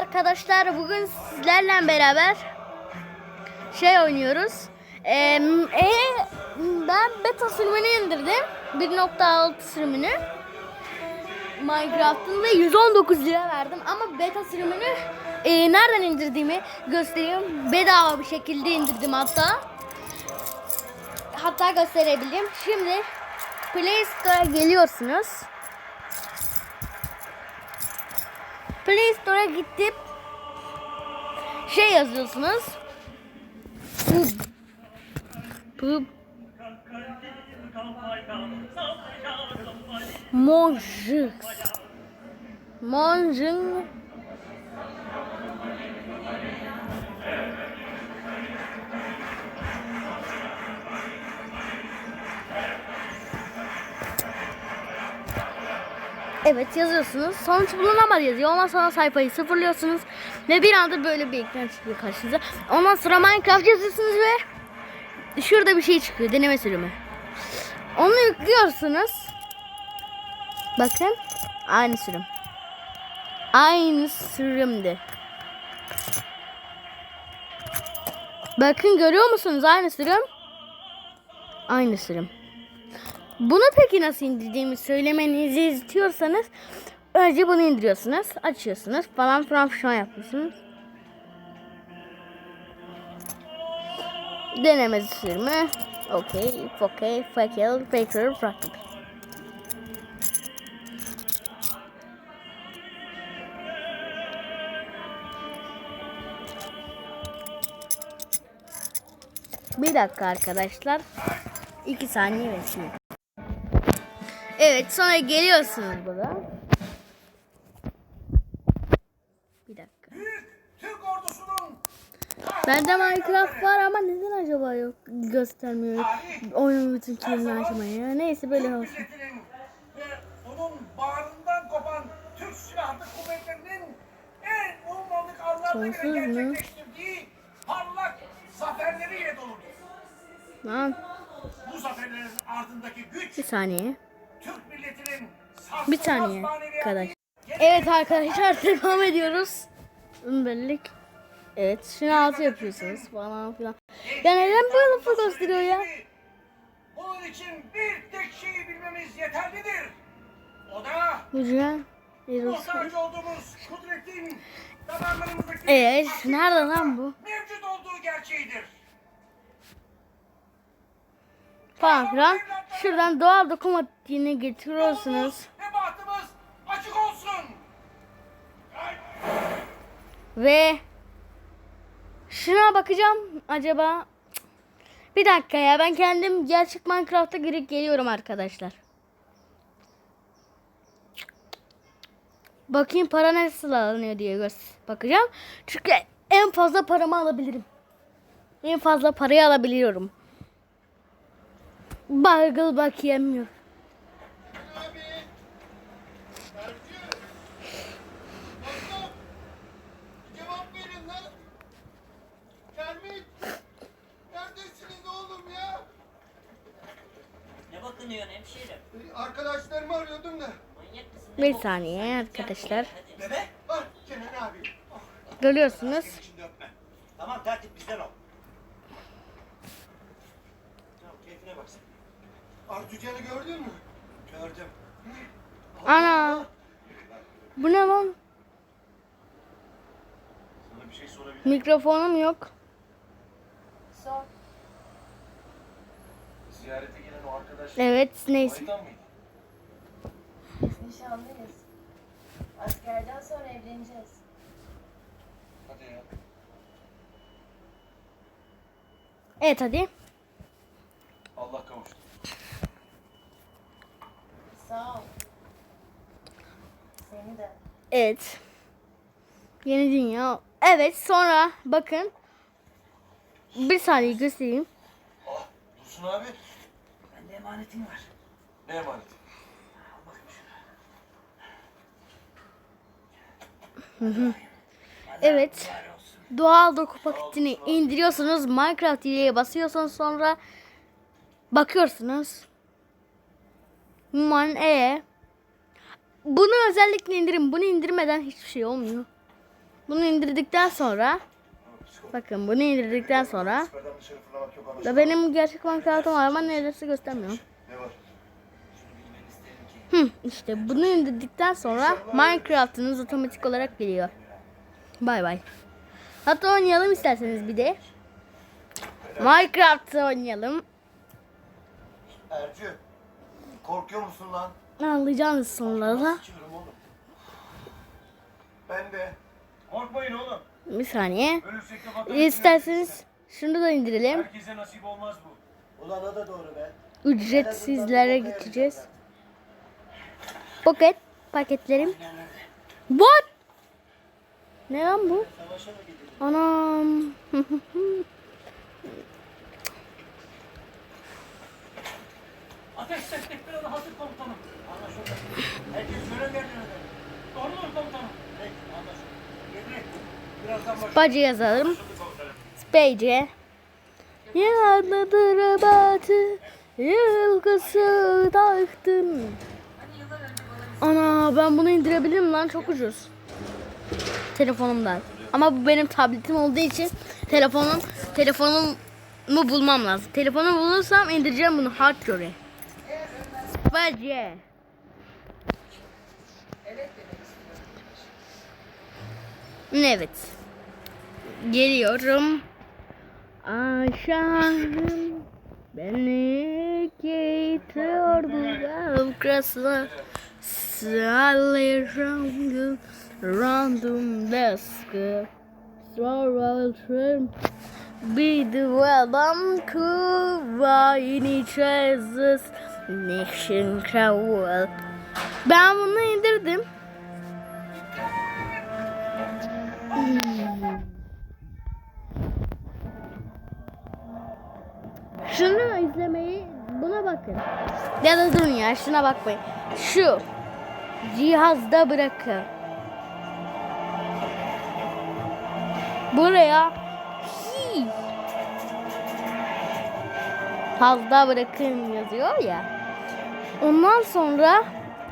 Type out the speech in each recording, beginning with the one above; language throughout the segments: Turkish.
arkadaşlar. Bugün sizlerle beraber şey oynuyoruz. Ee, e, ben beta sürümünü indirdim. 1.6 sürümünü. Minecraft'ın ve 119 lira verdim ama beta sürümünü e, nereden indirdiğimi göstereyim. Bedava bir şekilde indirdim hatta. Hatta gösterebilirim. Şimdi Play Store'a geliyorsunuz. Play Store'a gidip şey yazıyorsunuz. Pub. Pub. Monjux. Monjung. Evet yazıyorsunuz. Sonuç bulunamadı yazıyor. Ondan sonra sayfayı sıfırlıyorsunuz. Ve bir anda böyle bir ekran çıkıyor karşınıza. Ondan sonra Minecraft yazıyorsunuz ve şurada bir şey çıkıyor. Deneme sürümü. Onu yüklüyorsunuz. Bakın. Aynı sürüm. Aynı sürümdü. Bakın görüyor musunuz? Aynı sürüm. Aynı sürüm. Bunu peki nasıl indirdiğimi söylemenizi istiyorsanız önce bunu indiriyorsunuz, açıyorsunuz falan filan filan yapıyorsunuz. Deneme sürümü. Okey, okey, faker, faker, faker. Bir dakika arkadaşlar. İki saniye bekleyin. Evet sonra geliyorsunuz burada. Bir dakika. Bende Minecraft var ama neden acaba yok göstermiyor oyunun bütün kilini açmayı. Neyse böyle olsun. Sonsuz mu? Lan Bu zaferlerin ardındaki güç bir saniye. Bir saniye arkadaş. Evet arkadaşlar devam ediyoruz. Ünbellik. Evet şunu altı yapıyorsunuz falan filan. Ya neden böyle lafı gösteriyor ya? Bunun için bir tek şeyi bilmemiz yeterlidir. O da Hücre. Eros. muhtaç olduğumuz kudretin damarlarımızdaki Evet nerede lan bu? mevcut olduğu gerçeğidir. Falan filan. Şuradan doğal dokumatiğini getiriyorsunuz. Ve bahtımız açık olsun. Ve şuna bakacağım acaba bir dakika ya ben kendim gerçek Minecraft'a girip geliyorum arkadaşlar. Bakayım para nasıl alınıyor diye göz bakacağım. Çünkü en fazla paramı alabilirim. En fazla parayı alabiliyorum. Bargıl bak yemiyor. Abi. Ercü. Dostum. Cevap verin lan. Kermit. Neredesiniz oğlum ya? Ne bakınıyorsun hemşerim? Ee, Arkadaşlarımı arıyordum da. Manyak mısın? Ne Bir bok- saniye arkadaşlar. Hadi. Bebe. Ah Kenan abi. Görüyorsunuz. Şimdi öpme. Tamam tertip bizden ol. Tamam keyfine bak sen. Artucan'ı gördün mü? Gördüm. Ana. Bu ne lan? Sana bir şey sorabilir Mikrofonum yok. Ziyarete arkadaş Evet neyse. Nişanlıyız. Askerden sonra evleneceğiz. Hadi ya. Evet hadi. Allah kavuştu. Sağ ol. Seni de. Evet. Yeni dünya. Evet sonra bakın. Bir saniye göstereyim. Ah Dursun abi. Bende emanetin var. Ne emanet? Al bakayım şunu. Evet. Doğal doku paketini indiriyorsunuz. Minecraft ileye basıyorsunuz sonra bakıyorsunuz. Man e. Bunu özellikle indirin. Bunu indirmeden hiçbir şey olmuyor. Bunu indirdikten sonra bakın bunu indirdikten sonra da benim gerçek Minecraft'ım var ama neredeyse göstermiyorum. Hı, işte bunu indirdikten sonra Minecraft'ınız otomatik olarak geliyor. Bay bay. Hatta oynayalım isterseniz bir de. Minecraft oynayalım. Ercü. Korkuyor musun lan? Anlayacağınız. Sıçıyorum oğlum. Ben de. Korkmayın oğlum. Bir saniye. İsterseniz şunu da indirelim. Herkese nasip olmaz bu. Ulan o da doğru be. Ücretsizlere geçeceğiz. Pocket paketlerim. What? Ne lan bu? Anam. Ateş teknikleri hazır komutanım. Anlaşıldı. Herkes görev yerine Doğrudur komutanım. Peki anlaşıldı. Yemin. Spacı yazalım. Spacı. Yanladır batı. Yılgısı taktın. Ana ben bunu indirebilirim lan çok ucuz. Telefonumdan. Ama bu benim tabletim olduğu için telefonum telefonumu bulmam lazım. Telefonu bulursam indireceğim bunu hardcore. Spacı. Evet. Geliyorum. Aşağım beni getiriyordu kavgası. Sallıyorum random desk. Sonra trim. Bir duvardan kuva ineceğiz. Nişin kavul. Ben bunu indirdim. Şunu izlemeyi buna bakın. Ya da durun ya şuna bakmayın. Şu cihazda bırakın. Buraya hi Hazda bırakın yazıyor ya. Ondan sonra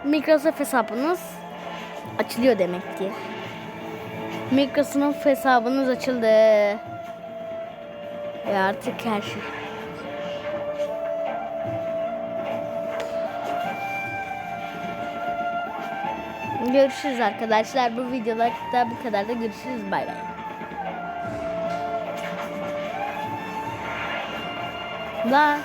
Microsoft hesabınız açılıyor demek ki. Microsoft hesabınız açıldı. Ve artık her şey. Görüşürüz arkadaşlar. Bu videolarda bu kadar da görüşürüz. Bay bay. Bye.